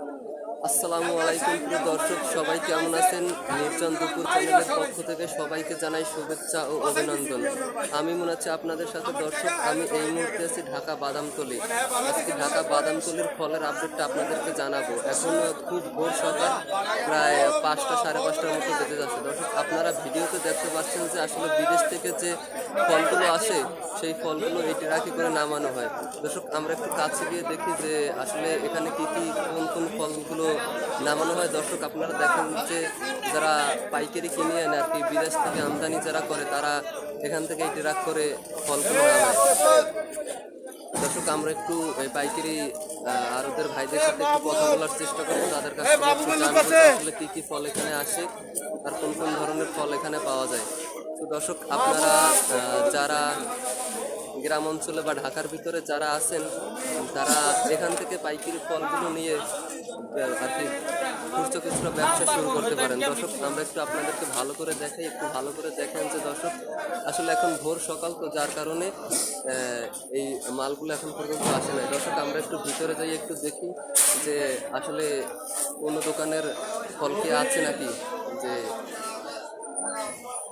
Amém. আসসালামু আলাইকুম, প্রিয় দর্শক, সবাই কেমন আছেন? নির্জন দুপুর চ্যানেলের পক্ষ থেকে সবাইকে জানাই শুভেচ্ছা ও অভিনন্দন। আমি মনে হচ্ছে আপনাদের সাথে দর্শক, আমি এই মুহূর্তে আছি ঢাকা বাদামতলি। আজকে ঢাকা বাদামতলির ফলের আপডেটটা আপনাদেরকে জানাব। এখন খুব ভোর সকাল, প্রায় পাঁচটা সাড়ে পাঁচটার মতো বেজে যাচ্ছে। দর্শক, আপনারা ভিডিওতে দেখতে পাচ্ছেন যে আসলে বিদেশ থেকে যে ফলগুলো আসে, সেই ফলগুলো এই ট্রাকে করে নামানো হয়। দর্শক, আমরা একটু কাছে গিয়ে দেখি যে আসলে এখানে কি কি, কোন কোন ফলগুলো নামানো হয়। দর্শক আপনারা দেখেন যে যারা পাইকারি কিনে আনে আর কি বিদেশ থেকে আমদানি যারা করে তারা এখান থেকে এই ট্রাক করে ফলগুলো নামায় দর্শক আমরা একটু এই পাইকারি আহ, আড়তের ভাইদের সাথে একটু কথা বলার চেষ্টা করব তাদের কাছে। আসলে কি কি ফল এখানে আসে আর কোন কোন ধরনের ফল এখানে পাওয়া যায়। তো দর্শক আপনারা আহ, যারা গ্রাম অঞ্চলে বা ঢাকার ভিতরে যারা আছেন, তারা এখান থেকে পাইকারি ফলগুলো নিয়ে আর কি খুচরো খুচরো ব্যবসা শুরু করতে পারেন। দর্শক, আমরা একটু আপনাদেরকে ভালো করে দেখাই, একটু ভালো করে দেখেন যে দর্শক, আসলে এখন ভোর সকাল তো, যার কারণে এই মালগুলো এখন পর্যন্ত আসে নাই। দর্শক, আমরা একটু ভিতরে যাই, একটু দেখি যে আসলে কোনো দোকানের ফল কি আছে নাকি? যে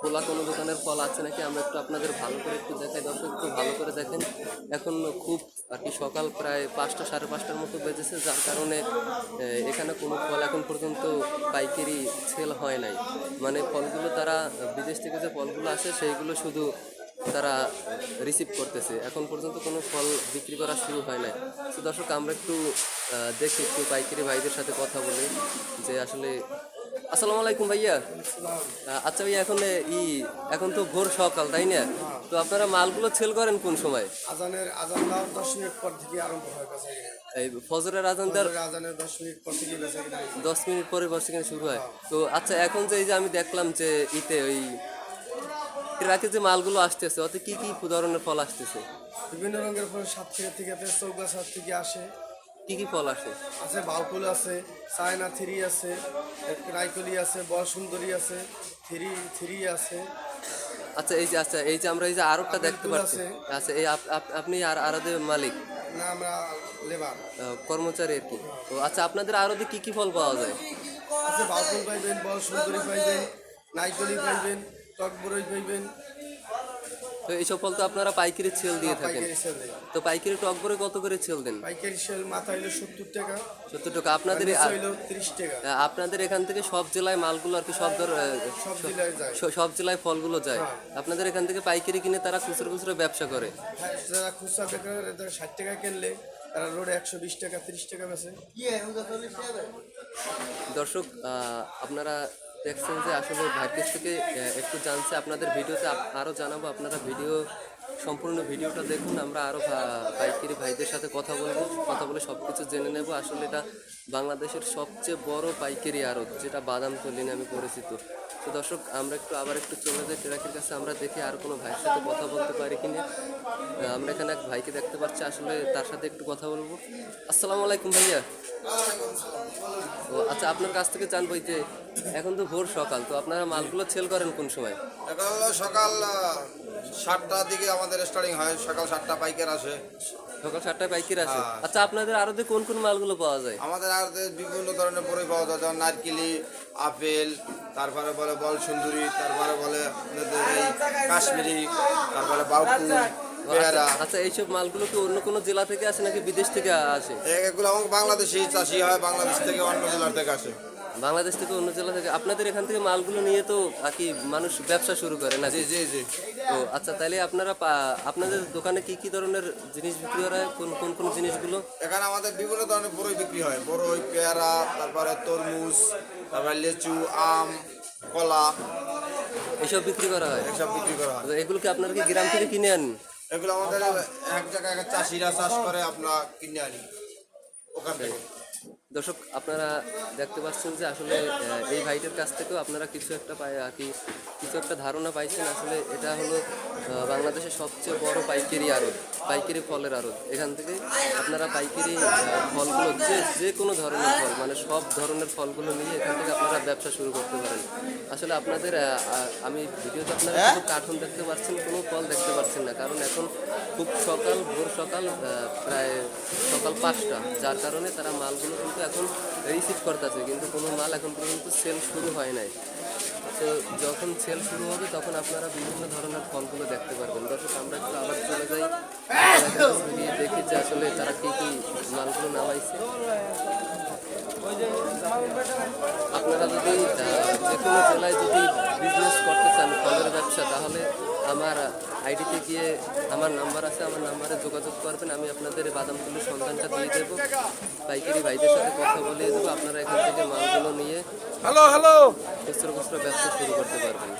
খোলা কোনো দোকানের ফল আছে নাকি? আমরা একটু আপনাদের ভালো করে একটু দেখাই। দর্শক দেখেন এখন খুব আর কি সকাল প্রায় পাঁচটা, সাড়ে পাঁচটার মতো বেজেছে, যার কারণে এখানে কোনো ফল এখন পর্যন্ত পাইকারি সেল হয় নাই। মানে ফলগুলো তারা, বিদেশ থেকে যে ফলগুলো আসে, সেইগুলো শুধু তারা রিসিভ করতেছে। এখন পর্যন্ত কোনো ফল বিক্রি করা শুরু হয় নাই। তো দর্শক, আমরা একটু দেখি, একটু পাইকারি ভাইদের সাথে কথা বলি, যে আসলে আসসালামু আলাইকুম ভাইয়া। আচ্ছা ভাইয়া এখন ই এখন তো ভোর সকাল তাই না? তো আপনারা মালগুলো সেল করেন কোন সময়? আজানের আজান দেওয়ার দশ মিনিট পর থেকে আরম্ভ হয় এই ফজরের আজান দেওয়ার আজানের দশ মিনিট পর থেকে দশ মিনিট পরে বসে কিনা শুরু হয়। তো আচ্ছা এখন যে এই যে আমি দেখলাম যে ইতে ওই রাতে যে মালগুলো আসতেছে ওতে কি কি ধরনের ফল আসতেছে? বিভিন্ন রঙের ফল সাত থেকে থেকে চৌগাছার থেকে আসে। কি কি ফল আসে? আছে বাউকুল আছে চায়না থ্রি আছে রাইকলি আছে বল সুন্দরী আছে থ্রি থ্রি আছে। আচ্ছা এই যে আচ্ছা এই যে আমরা এই যে আরবটা দেখতে পাচ্ছি আচ্ছা এই আপ- আপ- আপনি আর আরদের মালিক? না আমরা লেবার। কর্মচারী আর কি। তো আচ্ছা আপনাদের আরতে কি কি ফল পাওয়া যায়? আছে বাউকুল পাইবেন বল সুন্দরী পাইবেন নাইকলি পাইবেন টক বরই পাইবেন তো এইসব ফল তো আপনারা পাইকারি সেল দিয়ে থাকেন। পাইকারি সেল দেয়। তো পাইকারি টক করে কত করে সেল দেন? পাইকারি সেল মাথা হইল সত্তর টাকা। সত্তর টাকা। আপনাদের হইল তিরিশ টাকা। আপনাদের এখান থেকে সব জেলায় মালগুলো আর কি সব ধর সব জেলায় যায়। স- সব জেলায় ফলগুলো যায়। আপনাদের এখান থেকে পাইকারি কিনে তারা খুচরো খুচরো ব্যবসা করে। হ্যাঁ, যারা খুচরা বেকার এদের ষাট টাকা কিনলে তারা রোডে একশো বিশ টাকা তিরিশ টাকা বেছে দর্শক আহ, আপনারা দেখছেন যে আসলে কাছ থেকে একটু জানছে। আপনাদের ভিডিওতে আরও জানাব আপনারা ভিডিও, সম্পূর্ণ ভিডিওটা দেখুন। আমরা আরও পাইকারি ভাইদের সাথে কথা বলব, কথা বলে সব কিছু জেনে নেব। আসলে এটা বাংলাদেশের সবচেয়ে বড় পাইকারি আরত যেটা বাদাম তলিনে আমি পরিচিত। তো দর্শক, আমরা একটু আবার একটু চলে যাই ট্রাকের কাছে। আমরা দেখি আর কোনো ভাইয়ের সাথে কথা বলতে পারি কিনা আমরা এখানে এক ভাইকে দেখতে পাচ্ছি, আসলে তার সাথে একটু কথা বলব। আসসালামু আলাইকুম ভাইয়া। ও আচ্ছা আপনার কাছ থেকে জানব যে, এখন তো ভোর সকাল, তো আপনারা মালগুলো সেল করেন কোন সময়? এখন সকাল সাতটার দিকে আমাদের স্টার্টিং হয়, সকাল সাতটা পাইকার আসে। সকাল সাতটায় বাইকের আছে। আচ্ছা আপনাদের আরও কোন কোন মালগুলো পাওয়া যায়? আমাদের আর যে বিভিন্ন ধরনের বড়ই পাওয়া যায় যেমন নারকেলি আপেল তারপরে বলে বল সুন্দরী তারপরে বলে আপনাদের কাশ্মীরি তারপরে বাউকুল পেয়ারা। আচ্ছা এইসব মালগুলো কি অন্য কোনো জেলা থেকে আসে নাকি বিদেশ থেকে আসে? এগুলো বাংলাদেশি চাষি হয় বাংলাদেশ থেকে অন্য জেলার থেকে আসে। বাংলাদেশ থেকে অন্য জেলা থেকে আপনাদের এখান থেকে মালগুলো নিয়ে তো আর কি মানুষ ব্যবসা শুরু করে না জি জি জি। ও আচ্ছা তাহলে আপনারা আপনাদের দোকানে কি কি ধরনের জিনিস বিক্রি করা হয়? কোন কোন কোন জিনিসগুলো? এখানে আমাদের বিভিন্ন ধরনের বড়ই বিক্রি হয়। বড়ই পেয়ারা তারপরে তরমুজ তারপরে লিচু আম কলা। এসব বিক্রি করা হয়? এসব বিক্রি করা হয়। তো এগুলো কি আপনারা কি গ্রাম থেকে কিনে আনেন? এগুলো আমাদের এক জায়গায় চাষিরা চাষ করে আমরা কিনে আনি। ওখান থেকে। দর্শক আপনারা দেখতে পাচ্ছেন যে আসলে এই ভাইটের কাছ থেকেও আপনারা কিছু একটা পায় আর কি কিছু একটা ধারণা পাইছেন। আসলে এটা হলো বাংলাদেশের সবচেয়ে বড় পাইকারি আড়ত পাইকারি ফলের আড়ত। এখান থেকে আপনারা পাইকারি ফলগুলো যে যে কোনো ধরনের ফল মানে সব ধরনের ফলগুলো নিয়ে এখান থেকে আপনারা ব্যবসা শুরু করতে পারেন। আসলে আপনাদের আমি ভিডিওতে আপনারা শুধু কার্টুন দেখতে পাচ্ছেন কোনো ফল দেখতে পাচ্ছেন না। কারণ এখন খুব সকাল ভোর সকাল প্রায় সকাল পাঁচটা। যার কারণে তারা মালগুলো কিন্তু এখন রিসিভ করতেছে, কিন্তু কোনো মাল এখন পর্যন্ত সেল শুরু হয় নাই। তো যখন সেল শুরু হবে, তখন আপনারা বিভিন্ন ধরনের ফলগুলো দেখতে পারবেন। দর্শক, আমরা একটু আবার চলে যাই। দেখি যে আসলে তারা কী কী মালগুলো নামাইছে। আপনারা যদি কোনো জেলায় যদি বিজনেস করতে চান ফলের ব্যবসা তাহলে আমার আইডিতে গিয়ে আমার নাম্বার আছে আমার নাম্বারে যোগাযোগ করবেন আমি আপনাদের এই বাদাম তুলির সন্ধানটা দিয়ে দেবো। পাইকারি ভাইদের সাথে কথা বলিয়ে দেবো আপনারা এখান থেকে মালগুলো নিয়ে হ্যালো হ্যালো খুচরো খুচরো ব্যবসা শুরু করতে পারবেন।